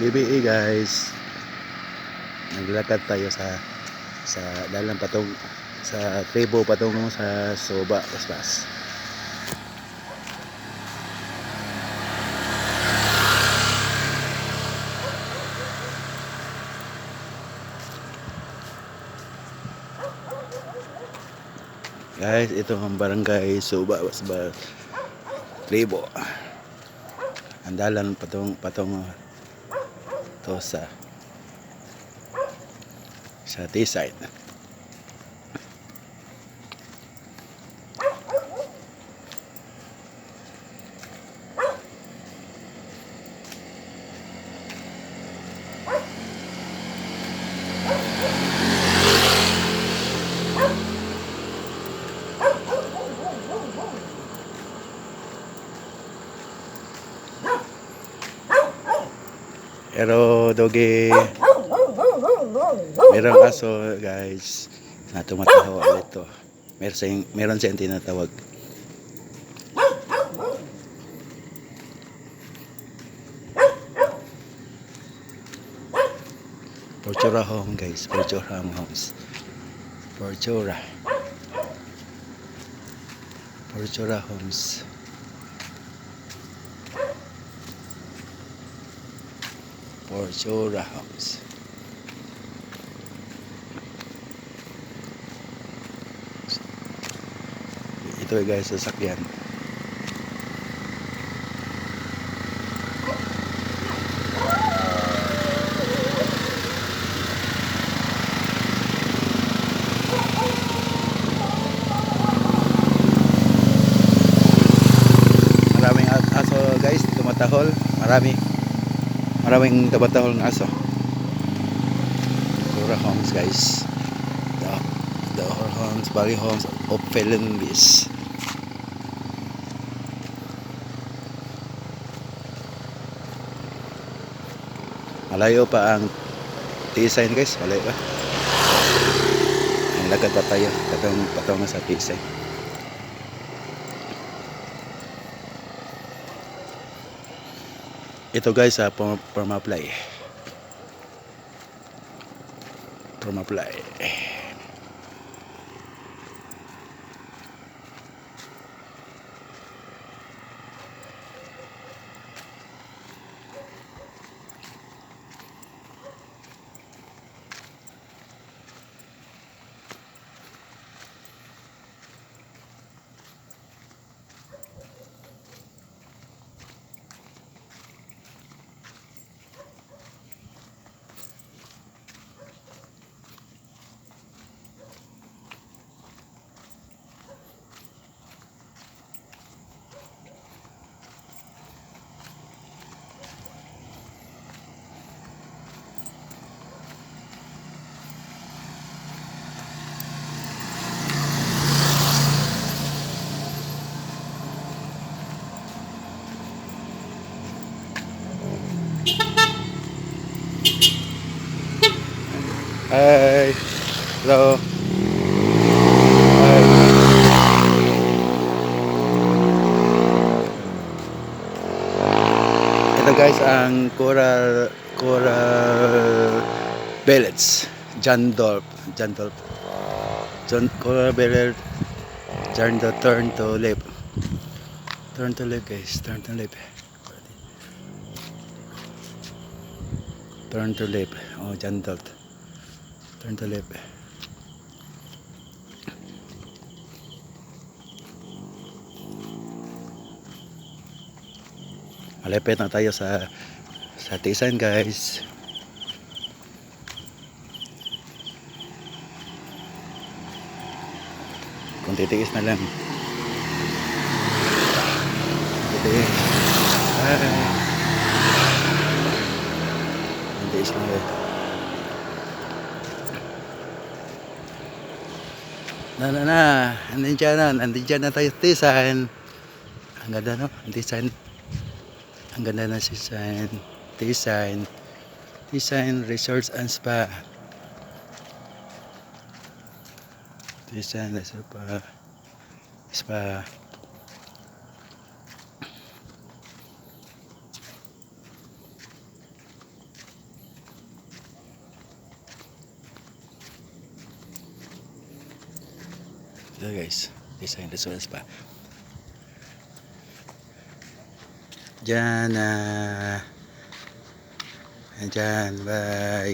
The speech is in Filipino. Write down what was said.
GBE guys. Naglakad tayo sa sa dalang patong sa tribo patungo sa Soba, Paspas. Guys, ito ang barangay Suba, Basbas. Tribo. Ang dalan patong patong to sa sa T-side. Pero doge Merong aso guys na tumataho dito. Meron siyang, meron siyang tinatawag. Porchura home guys. Porchura homes. Porchura. Porchura homes. Porchura homes. Ito guys, sasakyan. Maraming aso guys, tumatahol. Marami. Maraming tumatahol ng aso. Sura homes guys. The, the homes, Bali homes of Felenbis. Malayo pa ang T-sign guys, malayo pa. Ang lagad pa tayo, patong, patong sa T-sign. Ito guys uh, permaplay. Permaplay. Hi. Hello. Ito guys ang coral coral bellets. John Dolp. John coral bellet. Turn to turn to left. Turn to left guys. Turn to left. Turn to left. Oh, John Dolp. Turn to left. Malapit na tayo sa sa Tisan guys. Kung titiis na lang. Titiis. Ay. Titiis na lang. Na na andin dyan na, andin dyan na tayo sa Tisan. Ang ganda no, Tisan. Ang ganda na si Tisan. Tisan. Tisan Resorts and Spa. Tisan Resort Spa. Spa. Ito guys, design results pa. Diyan na. Diyan, bye.